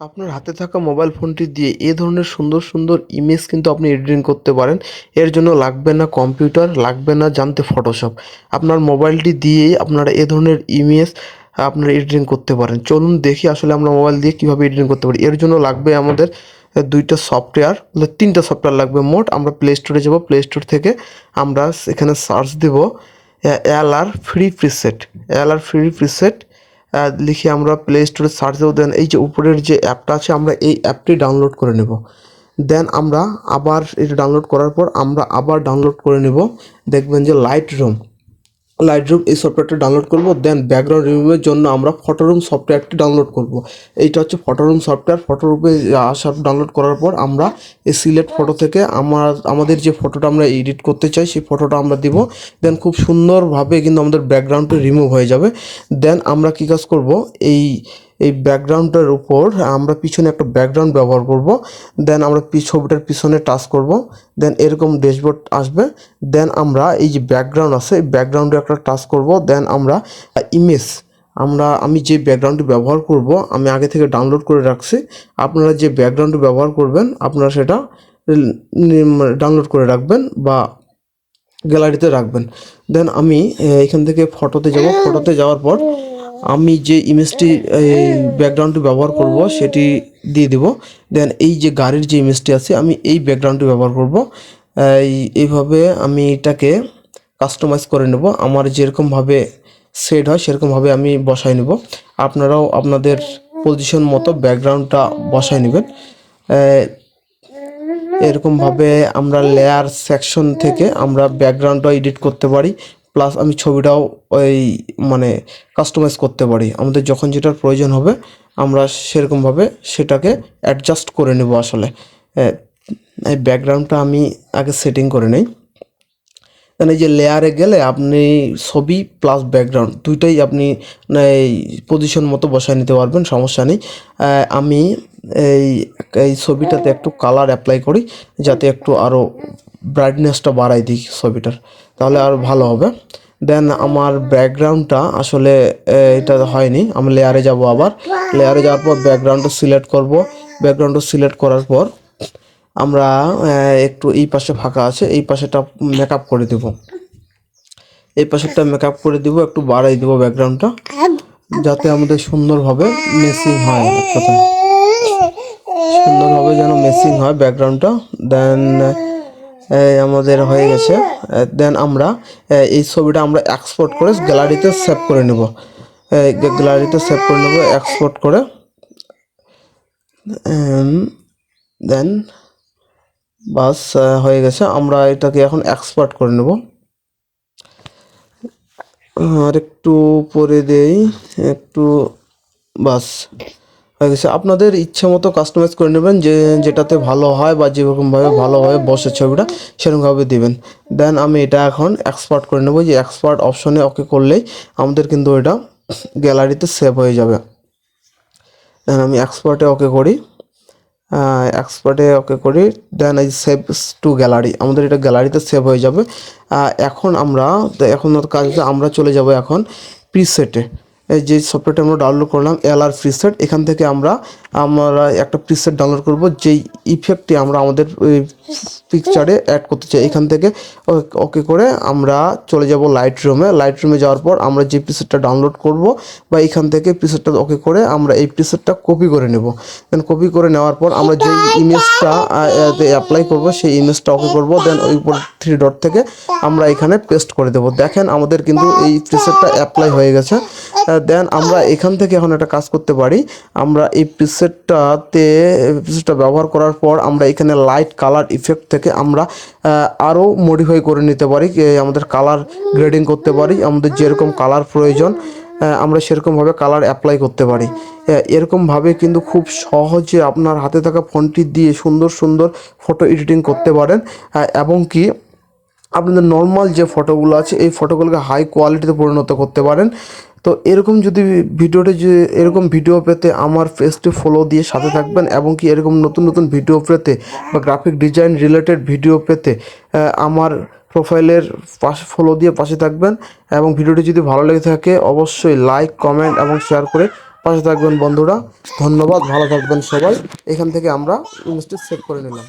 আপনার হাতে থাকা মোবাইল ফোনটি দিয়ে এ ধরনের সুন্দর সুন্দর ইমেজ কিন্তু আপনি এডিটিং করতে পারেন। এর জন্য লাগবে না কম্পিউটার লাগবে না জানতে ফটোশপ আপনার মোবাইলটি দিয়েই আপনারা এ ধরনের ইমেজ আপনারা এডিটিং করতে পারেন। চলুন দেখি আসলে আমরা মোবাইল দিয়ে কীভাবে এডিটিং করতে পারি। এর জন্য লাগবে আমাদের দুইটা সফটওয়্যার তিনটা সফটওয়্যার লাগবে মোট। আমরা প্লে স্টোরে যাব। প্লে স্টোর থেকে আমরা এখানে সার্চ দেব L R free preset L R free preset লিখে আমরা প্লে স্টোরে সার্চেও দেন এই যে উপরের যে অ্যাপটা আছে, আমরা এই অ্যাপটি ডাউনলোড করে নেব। দেন আমরা আবার এটা ডাউনলোড করার পর আমরা আবার ডাউনলোড করে নেব। দেখবেন যে লাইট রুম লাইট রুম এই সফটওয়্যারটা ডাউনলোড করব দেন ব্যাকগ্রাউন্ড রিমুভের জন্য আমরা ফটোরুম সফটওয়্যারটি ডাউনলোড করব। এইটা হচ্ছে ফটোরুম সফটওয়্যার ফটোরুমে আসার ডাউনলোড করার পর আমরা এই সিলেক্ট ফটো থেকে আমার, আমাদের যে ফটোটা আমরা এডিট করতে চাই, সেই ফটোটা আমরা দিব। দেন খুব সুন্দরভাবে কিন্তু আমাদের ব্যাকগ্রাউন্ডটা রিমুভ হয়ে যাবে। দেন আমরা কী কাজ করব, এই এই ব্যাকগ্রাউন্ডটার উপর আমরা পিছনে একটা ব্যাকগ্রাউন্ড ব্যবহার করব দেন আমরা ছবিটার পিছনে টাচ করব দেন এরকম ড্যাশবোর্ড আসবে দেন আমরা এই যে ব্যাকগ্রাউন্ড আছে, এই ব্যাকগ্রাউন্ডে একটা টাচ করব দেন আমরা ইমেজ আমরা, আমি যে ব্যাকগ্রাউন্ডটি ব্যবহার করব, আমি আগে থেকে ডাউনলোড করে রাখছি, আপনারা যে ব্যাকগ্রাউন্ডটি ব্যবহার করবেন, আপনারা সেটা ডাউনলোড করে রাখবেন বা গ্যালারিতে রাখবেন। দেন আমি এখান থেকে ফটোতে যাব ফটোতে যাওয়ার পর আমি যে ইমেজটি ব্যাকগ্রাউন্ডটি ব্যবহার করব, সেটি দিয়ে দিব। দেন এই যে গাড়ির যে ইমেজটি আছে, আমি এই ব্যাকগ্রাউন্ডটি ব্যবহার করব। এই, এইভাবে আমি এটাকে কাস্টমাইজ করে নেব। আমার যেরকমভাবে সেট হয়, সেরকমভাবে আমি বসাই নেব। আপনারাও আপনাদের পজিশন মতো ব্যাকগ্রাউন্ডটা বসাই নেবেন। এরকমভাবে আমরা লেয়ার সেকশন থেকে আমরা ব্যাকগ্রাউন্ডটা এডিট করতে পারি। প্লাস আমি ছবিটাও ওই মানে কাস্টমাইজ করতে পারি। আমাদের যখন যেটার প্রয়োজন হবে, আমরা সেরকমভাবে সেটাকে অ্যাডজাস্ট করে নেব আসলে। এই ব্যাকগ্রাউন্ডটা আমি আগে সেটিং করে নেই। দেন এই যে লেয়ারে গেলে আপনি ছবি প্লাস ব্যাকগ্রাউন্ড দুইটাই আপনি এই পজিশন মতো বসায় নিতে পারবেন, সমস্যা নেই। আমি এই এই ছবিটাতে একটু কালার অ্যাপ্লাই করি, যাতে একটু আরও ব্রাইটনেসটা বাড়াই দিই ছবিটার। তাহলে আরও ভালো হবে। দেন আমার ব্যাকগ্রাউন্ডটা আসলে এটা হয়নি। আমি লেয়ারে যাব আবার। লেয়ারে যাওয়ার পর ব্যাকগ্রাউন্ডটা সিলেক্ট করব। ব্যাকগ্রাউন্ডটা সিলেক্ট করার পর আমরা একটু এই পাশে ফাঁকা আছে, এই পাশেটা মেকআপ করে দেব। এই পাশেরটা মেকআপ করে দিব, একটু বাড়াই দিব ব্যাকগ্রাউন্ডটা যাতে আমাদের সুন্দরভাবে মেসিং হয়। এক সুন্দরভাবে যেন মেসিং হয় ব্যাকগ্রাউন্ডটা দেন আমাদের হয়ে গেছে। দেন আমরা এই ছবিটা আমরা এক্সপোর্ট করে গ্যালারিতে সেভ করে নেব। গ্যালারিতে সেভ করে নেব এক্সপোর্ট করে। দেন বাস হয়ে গেছে। আমরা এটাকে এখন এক্সপার্ট করে নেব। আর একটু পরে দেই, একটু, বাস। হয়ে গেছে আপনাদের ইচ্ছে মতো কাস্টমাইজ করে নেবেন, যে যেটাতে ভালো হয় বা যেরকমভাবে ভালোভাবে বসে ছবিটা, সেরকমভাবে দিবেন। দেন আমি এটা এখন এক্সপার্ট করে নেব, যে এক্সপার্ট অপশনে ওকে করলেই আমাদের কিন্তু এটা গ্যালারিতে সেভ হয়ে যাবে। দেন আমি এক্সপার্টে ওকে করি। এক্সপার্টে ওকে করি দেন এই সেভ টু গ্যালারি আমাদের এটা গ্যালারিতে সেভ হয়ে যাবে। এখন আমরা এখন কাজ আমরা চলে যাব এখন প্রিসেটে যে সফটওয়্যারটা আমরা ডাউনলোড করলাম এল আর প্রিসেট এখান থেকে আমরা আমরা একটা প্রিসেট ডাউনলোড করব যেই ইফেক্টটি আমরা আমাদের পিকচারে অ্যাড করতে চাই। এখান থেকে ওকে করে আমরা চলে যাব লাইট রুমে লাইট রুমে যাওয়ার পর আমরা যে প্রিসেটটা ডাউনলোড করব বা এখান থেকে প্রিসেটটা ওকে করে আমরা এই প্রিসেটটা কপি করে নেব। দেন কপি করে নেওয়ার পর আমরা যে ইমেজটা অ্যাপ্লাই করব সেই ইমেজটা ওকে করব। দেন ওই উপর থ্রি ডট থেকে আমরা এখানে পেস্ট করে দেব। দেখেন আমাদের কিন্তু এই প্রিসেটটা অ্যাপ্লাই হয়ে গেছে। দেন আমরা এখান থেকে এখন একটা কাজ করতে পারি। আমরা এই প্রিসেটটাতে প্রিসেটটা ব্যবহার করার পর আমরা এখানে লাইট কালার ইফেক্ট থেকে আমরা আরও মডিফাই করে নিতে পারি আমাদের কালার গ্রেডিং করতে পারি, আমাদের যেরকম কালার প্রয়োজন আমরা সেরকমভাবে কালার অ্যাপ্লাই করতে পারি। এরকমভাবে কিন্তু খুব সহজে আপনার হাতে থাকা ফোনটি দিয়ে সুন্দর সুন্দর ফটো এডিটিং করতে পারেন এবং কি আপনাদের নর্মাল যে ফটোগুলো আছে, এই ফটোগুলোকে হাই কোয়ালিটিতে পরিণত করতে পারেন। তো এরকম যদি ভিডিওটি যে এরকম ভিডিও পেতে আমার পেজটি ফলো দিয়ে সাথে থাকবেন এবং কি এরকম নতুন নতুন ভিডিও পেতে বা গ্রাফিক ডিজাইন রিলেটেড ভিডিও পেতে আমার প্রোফাইলের পাশে ফলো দিয়ে পাশে থাকবেন এবং ভিডিওটি যদি ভালো লেগে থাকে অবশ্যই লাইক কমেন্ট এবং শেয়ার করে পাশে থাকবেন বন্ধুরা। ধন্যবাদ, ভালো থাকবেন সবাই। এখান থেকে আমরা ইমেজটি সেভ করে নিলাম।